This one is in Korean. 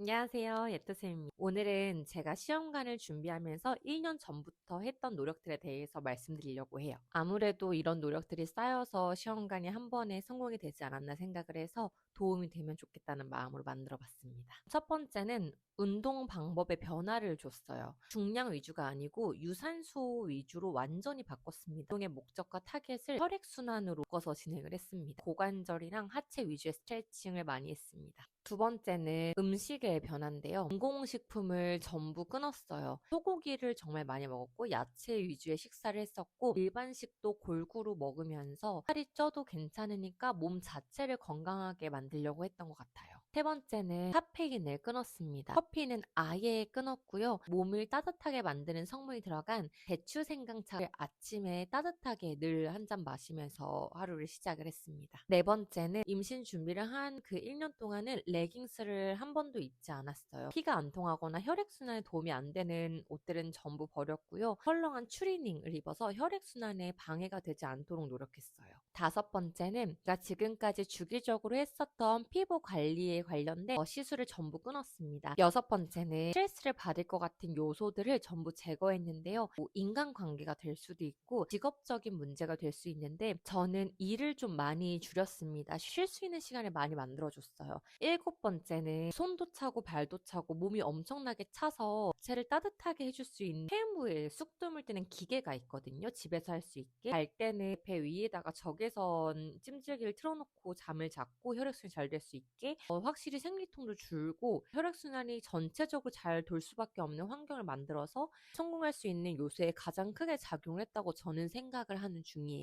안녕하세요. 예트쌤입니다. 오늘은 제가 시험관을 준비하면서 1년 전부터 했던 노력들에 대해서 말씀드리려고 해요. 아무래도 이런 노력들이 쌓여서 시험관이 한 번에 성공이 되지 않았나 생각을 해서 도움이 되면 좋겠다는 마음으로 만들어 봤습니다. 첫 번째는 운동 방법의 변화를 줬어요. 중량 위주가 아니고 유산소 위주로 완전히 바꿨습니다. 운동의 목적과 타겟을 혈액순환으로 바꿔서 진행을 했습니다. 고관절이랑 하체 위주의 스트레칭을 많이 했습니다. 두 번째는 음식의 변화인데요. 인공식품을 전부 끊었어요. 소고기를 정말 많이 먹었고 야채 위주의 식사를 했었고 일반식도 골고루 먹으면서 살이 쪄도 괜찮으니까 몸 자체를 건강하게 만들려고 했던 것 같아요. 세 번째는 카페인을 끊었습니다. 커피는 아예 끊었고요. 몸을 따뜻하게 만드는 성분이 들어간 대추 생강차를 아침에 따뜻하게 늘 한 잔 마시면서 하루를 시작을 했습니다. 네 번째는 임신 준비를 한 그 1년 동안은 레깅스를 한 번도 입지 않았어요. 피가 안 통하거나 혈액순환에 도움이 안 되는 옷들은 전부 버렸고요. 헐렁한 추리닝을 입어서 혈액순환에 방해가 되지 않도록 노력했어요. 다섯 번째는 제가 지금까지 주기적으로 했었던 피부 관리에 관련된 어, 시술을 전부 끊었습니다. 여섯 번째는 스트레스를 받을 것 같은 요소들을 전부 제거했는데요. 뭐 인간관계가 될 수도 있고 직업적인 문제가 될 수 있는데 저는 일을 좀 많이 줄였습니다. 쉴 수 있는 시간을 많이 만들어줬어요. 일곱 번째는 손도 차고 발도 차고 몸이 엄청나게 차서 체를 따뜻하게 해줄 수 있는 폐무에 쑥뜸을 뜨는 기계가 있거든요. 집에서 할 수 있게. 잘 때는 배 위에다가 적외선 찜질기를 틀어놓고 잠을 잤고 혈액순환이 잘 될 수 있게 어, 확실히 생리통도 줄고 혈액순환이 전체적으로 잘 돌 수밖에 없는 환경을 만들어서 성공할 수 있는 요소에 가장 크게 작용을 했다고 저는 생각을 하는 중이에요.